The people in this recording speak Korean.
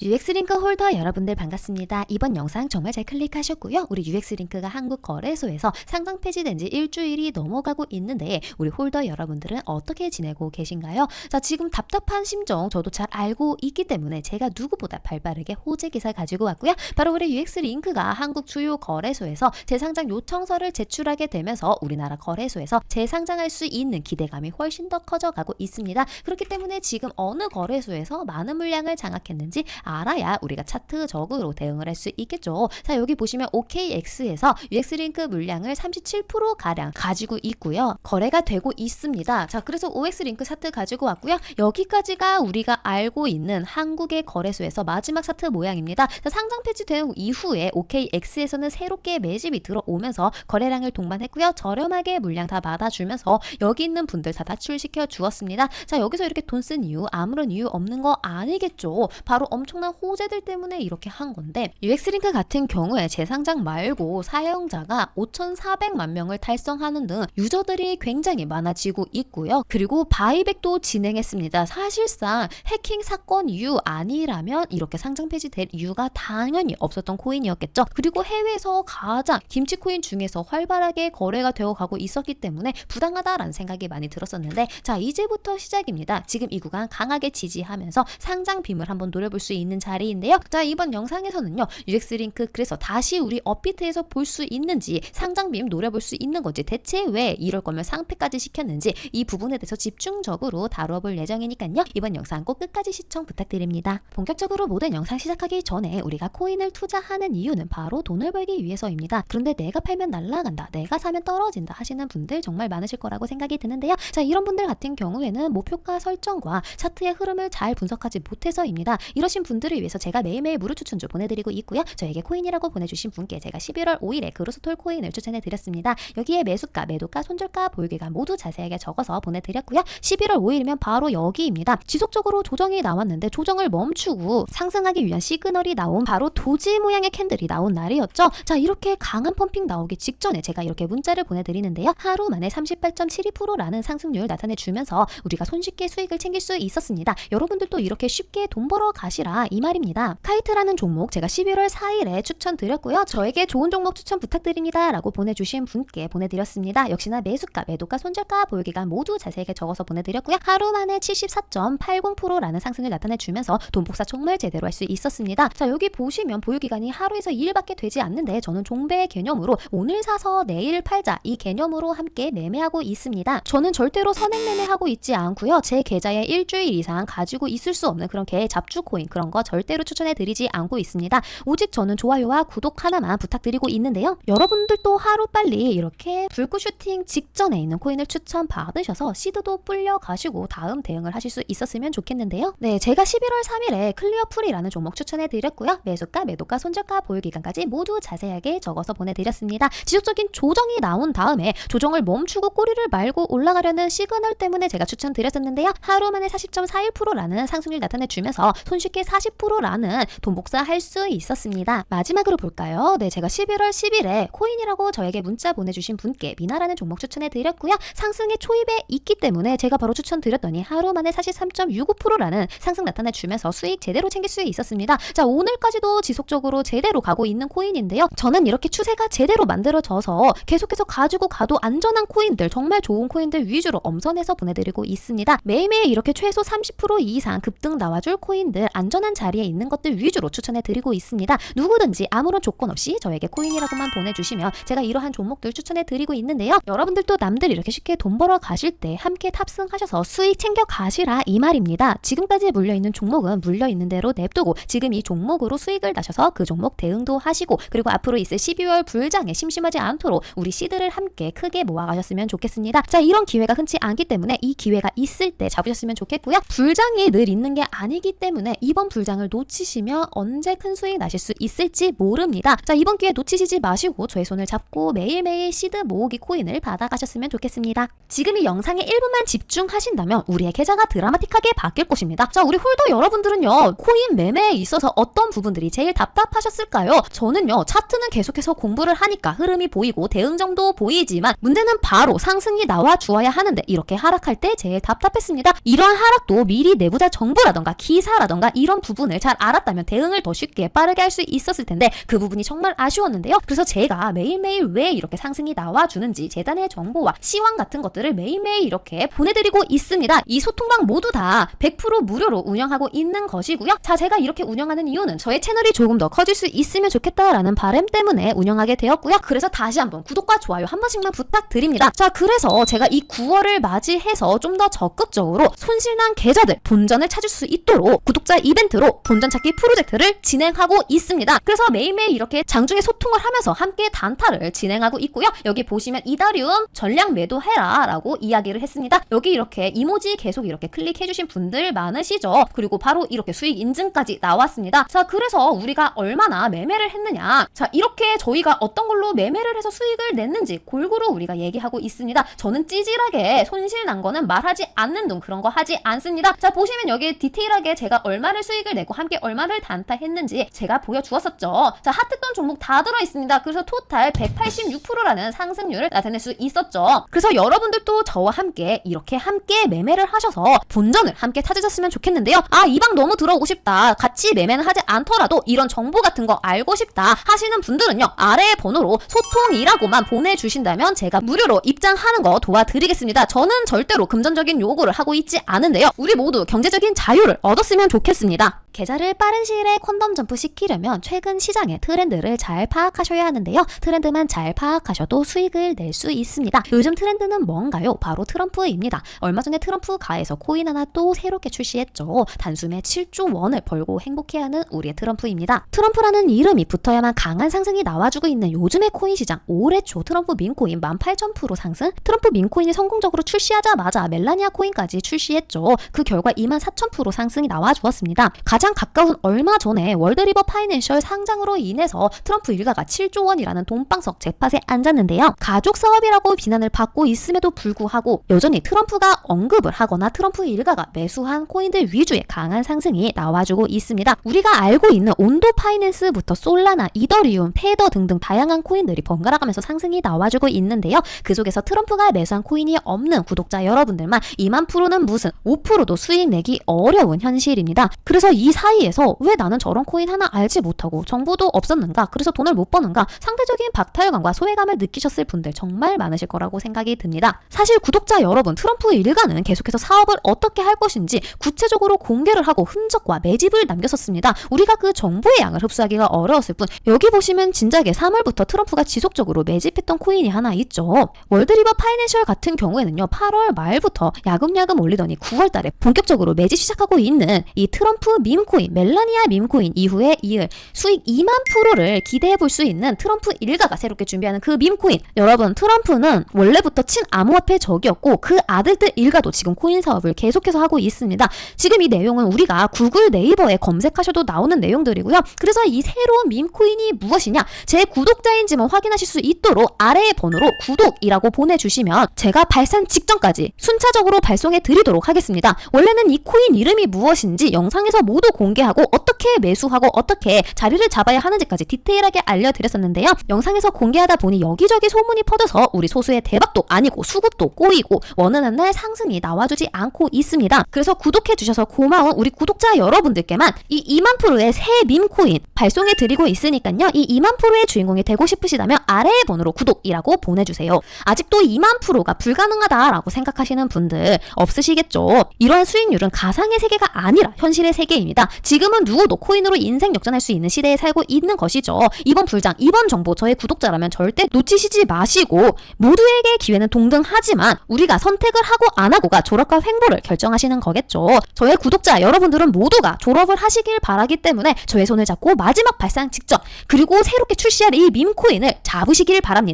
UX링크 홀더 여러분들 반갑습니다. 이번 영상 정말 잘 클릭하셨고요. 우리 UX링크가 한국 거래소에서 상장 폐지된 지 일주일이 넘어가고 있는데 우리 홀더 여러분들은 어떻게 지내고 계신가요? 자, 지금 답답한 심정 저도 잘 알고 있기 때문에 제가 누구보다 발빠르게 호재 기사 가지고 왔고요. 바로 우리 UX링크가 한국 주요 거래소에서 재상장 요청서를 제출하게 되면서 우리나라 거래소에서 재상장할 수 있는 기대감이 훨씬 더 커져가고 있습니다. 그렇기 때문에 지금 어느 거래소에서 많은 물량을 장악했는지 알아야 우리가 차트적으로 대응을 할 수 있겠죠. 자, 여기 보시면 OKX에서 UX링크 물량을 37% 가량 가지고 있고요. 거래가 되고 있습니다. 자, 그래서 OX링크 차트 가지고 왔고요. 여기까지가 우리가 알고 있는 한국의 거래소에서 마지막 차트 모양입니다. 자, 상장 폐지된 이후에 OKX에서는 새롭게 매집이 들어오면서 거래량을 동반했고요. 저렴하게 물량 다 받아주면서 여기 있는 분들 다 탈출시켜 주었습니다. 자, 여기서 이렇게 돈 쓴 이유 아무런 이유 없는 거 아니겠죠. 바로 엄청 난 호재들 때문에 이렇게 한 건데 UX링크 같은 경우에 재상장 말고 사용자가 5,400만 명을 달성하는 등 유저들이 굉장히 많아지고 있고요. 그리고 바이백도 진행했습니다. 사실상 해킹 사건 이유 아니라면 이렇게 상장 폐지될 이유가 당연히 없었던 코인이었겠죠. 그리고 해외에서 가장 김치 코인 중에서 활발하게 거래가 되어 가고 있었기 때문에 부당하다라는 생각이 많이 들었었는데 자 이제부터 시작입니다. 지금 이 구간 강하게 지지하면서 상장 빔을 한번 노려볼 수 있는 자리인데요. 자 이번 영상에서는요 UX링크 그래서 다시 우리 업비트에서 볼 수 있는지 상장 빔 노려볼 수 있는 건지 대체 왜 이럴 거면 상패까지 시켰는지 이 부분에 대해서 집중적으로 다뤄볼 예정이니까요. 이번 영상 꼭 끝까지 시청 부탁드립니다. 본격적으로 모든 영상 시작하기 전에 우리가 코인을 투자하는 이유는 바로 돈을 벌기 위해서입니다. 그런데 내가 팔면 날라간다, 내가 사면 떨어진다 하시는 분들 정말 많으실 거라고 생각이 드는데요. 자, 이런 분들 같은 경우에는 목표가 설정과 차트의 흐름을 잘 분석하지 못해서입니다. 이러신 분들 을 위해서 제가 매일매일 무료 추천주 보내드리고 있고요. 저에게 코인이라고 보내주신 분께 제가 11월 5일에 그로스톨 코인을 추천해드렸습니다. 여기에 매수가, 매도가, 손절가, 보유기간 모두 자세하게 적어서 보내드렸고요. 11월 5일이면 바로 여기입니다. 지속적으로 조정이 나왔는데 조정을 멈추고 상승하기 위한 시그널이 나온 바로 도지 모양의 캔들이 나온 날이었죠. 자 이렇게 강한 펌핑 나오기 직전에 제가 이렇게 문자를 보내드리는데요. 하루 만에 38.72%라는 상승률 나타내주면서 우리가 손쉽게 수익을 챙길 수 있었습니다. 여러분들도 이렇게 쉽게 돈 벌어 가시라 이 말입니다. 카이트라는 종목 제가 11월 4일에 추천드렸고요. 저에게 좋은 종목 추천 부탁드립니다. 라고 보내주신 분께 보내드렸습니다. 역시나 매수가, 매도가, 손절가, 보유기간 모두 자세하게 적어서 보내드렸고요. 하루 만에 74.80%라는 상승을 나타내주면서 돈 복사 정말 제대로 할 수 있었습니다. 자 여기 보시면 보유기간이 하루에서 2일밖에 되지 않는데 저는 종배 개념으로 오늘 사서 내일 팔자 이 개념으로 함께 매매하고 있습니다. 저는 절대로 선행 매매하고 있지 않고요. 제 계좌에 일주일 이상 가지고 있을 수 없는 그런 개 잡주 코인 그런 거 절대로 추천해 드리지 않고 있습니다. 오직 저는 좋아요와 구독 하나만 부탁드리고 있는데요. 여러분들도 하루 빨리 이렇게 불구 슈팅 직전에 있는 코인을 추천 받으셔서 시드도 불려 가시고 다음 대응을 하실 수 있었으면 좋겠는데요. 네, 제가 11월 3일에 클리어 풀이라는 종목 추천해 드렸고요. 매수가, 매도가, 손절가, 보유 기간까지 모두 자세하게 적어서 보내 드렸습니다. 지속적인 조정이 나온 다음에 조정을 멈추고 꼬리를 말고 올라가려는 시그널 때문에 제가 추천드렸었는데요. 하루 만에 40.41%라는 상승률 나타내 주면서 손쉽게 40%라는 돈 복사할 수 있었습니다. 마지막으로 볼까요? 네, 제가 11월 10일에 코인이라고 저에게 문자 보내주신 분께 미나라는 종목 추천해 드렸고요. 상승의 초입에 있기 때문에 제가 바로 추천드렸더니 하루 만에 43.65%라는 상승 나타내 주면서 수익 제대로 챙길 수 있었습니다. 자, 오늘까지도 지속적으로 제대로 가고 있는 코인인데요. 저는 이렇게 추세가 제대로 만들어져서 계속해서 가지고 가도 안전한 코인들, 정말 좋은 코인들 위주로 엄선해서 보내드리고 있습니다. 매일매일 이렇게 최소 30% 이상 급등 나와줄 코인들, 안전한 자리에 있는 것들 위주로 추천해 드리고 있습니다. 누구든지 아무런 조건 없이 저에게 코인이라고만 보내주시면 제가 이러한 종목들 추천해 드리고 있는데요. 여러분들도 남들 이렇게 쉽게 돈 벌어 가실 때 함께 탑승하셔서 수익 챙겨 가시라 이 말입니다. 지금까지 물려 있는 종목은 물려 있는 대로 냅두고 지금 이 종목으로 수익을 나셔서 그 종목 대응도 하시고 그리고 앞으로 있을 12월 불장에 심심하지 않도록 우리 시드를 함께 크게 모아가셨으면 좋겠습니다. 자 이런 기회가 흔치 않기 때문에 이 기회가 있을 때 잡으셨으면 좋겠고요. 불장이 늘 있는 게 아니기 때문에 이번 불 장을 놓치시면 언제 큰 수익 나실 수 있을지 모릅니다. 자 이번 기회 놓치시지 마시고 저의 손을 잡고 매일매일 시드 모으기 코인을 받아가셨으면 좋겠습니다. 지금 이 영상에 1분만 집중하신다면 우리의 계좌가 드라마틱하게 바뀔 것입니다. 자 우리 홀더 여러분들은요 코인 매매에 있어서 어떤 부분들이 제일 답답하셨을까요? 저는요 차트는 계속해서 공부를 하니까 흐름이 보이고 대응정도 보이지만 문제는 바로 상승이 나와 주어야 하는데 이렇게 하락할 때 제일 답답했습니다. 이러한 하락도 미리 내부자 정보라던가 기사라던가 이런 구분을 잘 알았다면 대응을 더 쉽게 빠르게 할 수 있었을 텐데 그 부분이 정말 아쉬웠는데요. 그래서 제가 매일매일 왜 이렇게 상승이 나와주는지 재단의 정보와 시황 같은 것들을 매일매일 이렇게 보내드리고 있습니다. 이 소통방 모두 다 100% 무료로 운영하고 있는 것이고요. 자, 제가 이렇게 운영하는 이유는 저의 채널이 조금 더 커질 수 있으면 좋겠다라는 바람 때문에 운영하게 되었고요. 그래서 다시 한번 구독과 좋아요 한 번씩만 부탁드립니다. 자, 그래서 제가 이 9월을 맞이해서 좀 더 적극적으로 손실난 계좌들 본전을 찾을 수 있도록 구독자 이벤트 로 본전 찾기 프로젝트를 진행하고 있습니다. 그래서 매일매일 이렇게 장중에 소통을 하면서 함께 단타를 진행하고 있고요. 여기 보시면 이다리움 전량 매도해라 라고 이야기를 했습니다. 여기 이렇게 이모지 계속 이렇게 클릭해주신 분들 많으시죠? 그리고 바로 이렇게 수익 인증까지 나왔습니다. 자, 그래서 우리가 얼마나 매매를 했느냐. 자, 이렇게 저희가 어떤 걸로 매매를 해서 수익을 냈는지 골고루 우리가 얘기하고 있습니다. 저는 찌질하게 손실 난 거는 말하지 않는 둥 그런 거 하지 않습니다. 자, 보시면 여기 디테일하게 제가 얼마를 수익을 내고 함께 얼마를 단타했는지 제가 보여주었었죠. 자, 하트돈 종목 다 들어 있습니다. 그래서 토탈 186%라는 상승률을 나타낼 수 있었죠. 그래서 여러분들도 저와 함께 이렇게 함께 매매를 하셔서 본전을 함께 찾으셨으면 좋겠는데요. 아, 이 방 너무 들어오고 싶다. 같이 매매는 하지 않더라도 이런 정보 같은 거 알고 싶다 하시는 분들은요. 아래의 번호로 소통이라고만 보내주신다면 제가 무료로 입장하는 거 도와드리겠습니다. 저는 절대로 금전적인 요구를 하고 있지 않은데요. 우리 모두 경제적인 자유를 얻었으면 좋겠습니다. 계좌를 빠른 시일에 콘덤 점프 시키려면 최근 시장의 트렌드를 잘 파악하셔야 하는데요. 트렌드만 잘 파악하셔도 수익을 낼 수 있습니다. 요즘 트렌드는 뭔가요? 바로 트럼프입니다. 얼마 전에 트럼프 가에서 코인 하나 또 새롭게 출시했죠. 단숨에 7조 원을 벌고 행복해하는 우리의 트럼프입니다. 트럼프라는 이름이 붙어야만 강한 상승이 나와주고 있는 요즘의 코인 시장 올해 초 트럼프 민코인 18,000% 상승 트럼프 민코인이 성공적으로 출시하자마자 멜라니아 코인까지 출시했죠. 그 결과 24,000% 상승이 나와주었습니다. 가장 가까운 얼마 전에 월드리버 파이낸셜 상장으로 인해서 트럼프 일가가 7조 원이라는 돈방석 잭팟에 앉았는데요. 가족 사업이라고 비난을 받고 있음에도 불구하고 여전히 트럼프가 언급을 하거나 트럼프 일가가 매수한 코인들 위주의 강한 상승이 나와주고 있습니다. 우리가 알고 있는 온도 파이낸스부터 솔라나, 이더리움, 테더 등등 다양한 코인들이 번갈아가면서 상승이 나와주고 있는데요. 그 속에서 트럼프가 매수한 코인이 없는 구독자 여러분들만 2만 프로는 무슨 5%도 수익 내기 어려운 현실입니다. 그래서 이 사이에서 왜 나는 저런 코인 하나 알지 못하고 정보도 없었는가? 그래서 돈을 못 버는가? 상대적인 박탈감과 소외감을 느끼셨을 분들 정말 많으실 거라고 생각이 듭니다. 사실 구독자 여러분, 트럼프 일가는 계속해서 사업을 어떻게 할 것인지 구체적으로 공개를 하고 흔적과 매집을 남겼었습니다. 우리가 그 정보의 양을 흡수하기가 어려웠을 뿐 여기 보시면 진작에 3월부터 트럼프가 지속적으로 매집했던 코인이 하나 있죠. 월드리버 파이낸셜 같은 경우에는요. 8월 말부터 야금야금 올리더니 9월 달에 본격적으로 매집 시작하고 있는 이 트럼프 밈코인, 멜라니아 밈코인 이후에 이을 수익 2만 프로를 기대해 볼 수 있는 트럼프 일가가 새롭게 준비하는 그 밈코인. 여러분, 트럼프는 원래부터 친암호화폐 적이었고 그 아들들 일가도 지금 코인 사업을 계속해서 하고 있습니다. 지금 이 내용은 우리가 구글 네이버에 검색하셔도 나오는 내용들이고요. 그래서 이 새로운 밈코인이 무엇이냐? 제 구독자인지만 확인하실 수 있도록 아래의 번호로 구독이라고 보내주시면 제가 발산 직전까지 순차적으로 발송해 드리도록 하겠습니다. 원래는 이 코인 이름이 무엇인지 영상에서 모두 공개하고 어떻게 매수하고 어떻게 자리를 잡아야 하는지까지 디테일하게 알려드렸었는데요. 영상에서 공개하다 보니 여기저기 소문이 퍼져서 우리 소수의 대박도 아니고 수급도 꼬이고 원하는 날 상승이 나와주지 않고 있습니다. 그래서 구독해 주셔서 고마운 우리 구독자 여러분들께만 이 2만 프로의 새 밈코인 발송해 드리고 있으니까요. 이 2만 프로의 주인공이 되고 싶으시다면 아래의 번호로 구독이라고 보내주세요. 아직도 2만 프로가 불가능하다라고 생각하시는 분들 없으시겠죠? 이러한 수익률은 가상의 세계가 아니라 현실의 세계 입니다. 지금은 누구도 코인으로 인생 역전할 수 있는 시대에 살고 있는 것이죠. 이번 불장, 이번 정보 저의 구독자라면 절대 놓치시지 마시고 모두에게 기회는 동등하지만 우리가 선택을 하고 안 하고가 졸업과 횡보를 결정하시는 거겠죠. 저의 구독자 여러분들은 모두가 졸업을 하시길 바라기 때문에 저의 손을 잡고 마지막 발상 직전 그리고 새롭게 출시할 이 밈코인을 잡으시길 바랍니다.